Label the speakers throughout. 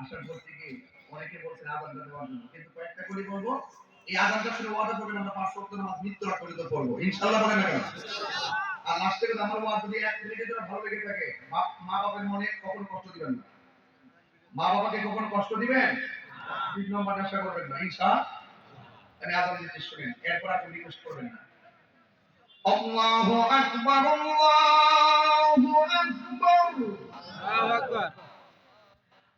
Speaker 1: আশা করছি কি, অনেকে বলছেন আজানটা দেওয়ার জন্য কিন্তু কয়েকটা করে বলব এই আজানটা শুনে ওয়াদা করবেন, আমরা পাঁচ ওয়াক্ত নামাজ নিত্য রাত পর্যন্ত পড়ব। ইনশাআল্লাহ বলেন না আর লাস্টে কিন্তু আমার ওয়াদ যদি এক মিনিটের জন্য ভালো লেগে থাকে, মা বাবার মনে কখনো কষ্ট দিবেন না। মা বাবাকে কখনো কষ্ট দিবেন? তিন নম্বর আশা করবেন না ইনশা আমি আজান দিতে শুনেন, এরপর আপনি রিকোয়েস্ট করবেন না। আল্লাহু আকবার, আল্লাহু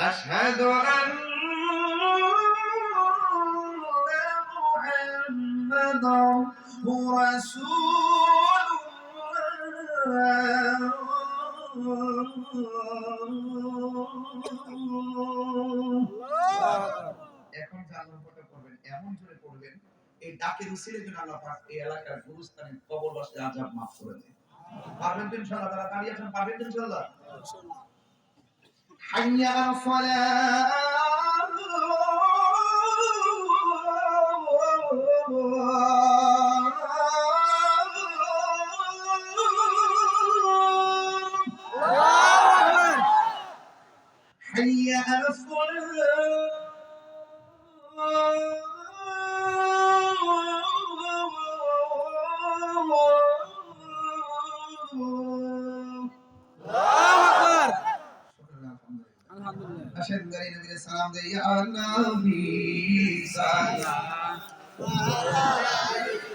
Speaker 1: أشهد أن محمدا رسول الله এখন যে আল্লাহ পাকে পড়বেন এমন জোরে পড়বেন এই ডাকের উসিলে যেন আল্লাহ পাক এই এলাকার গুরুস্থানে কবরবাসী আজাব মাফ করে দেন পারবেন তো ইনশাআল্লাহ তারা দাঁড়িয়ে আছেন পারবেন তো ইনশাআল্লাহ حي على الصلاة حي على الصلاة পাশের গাড়ি নবীরে সালাম দেয় ইয়া নবী সালাম আলাইকা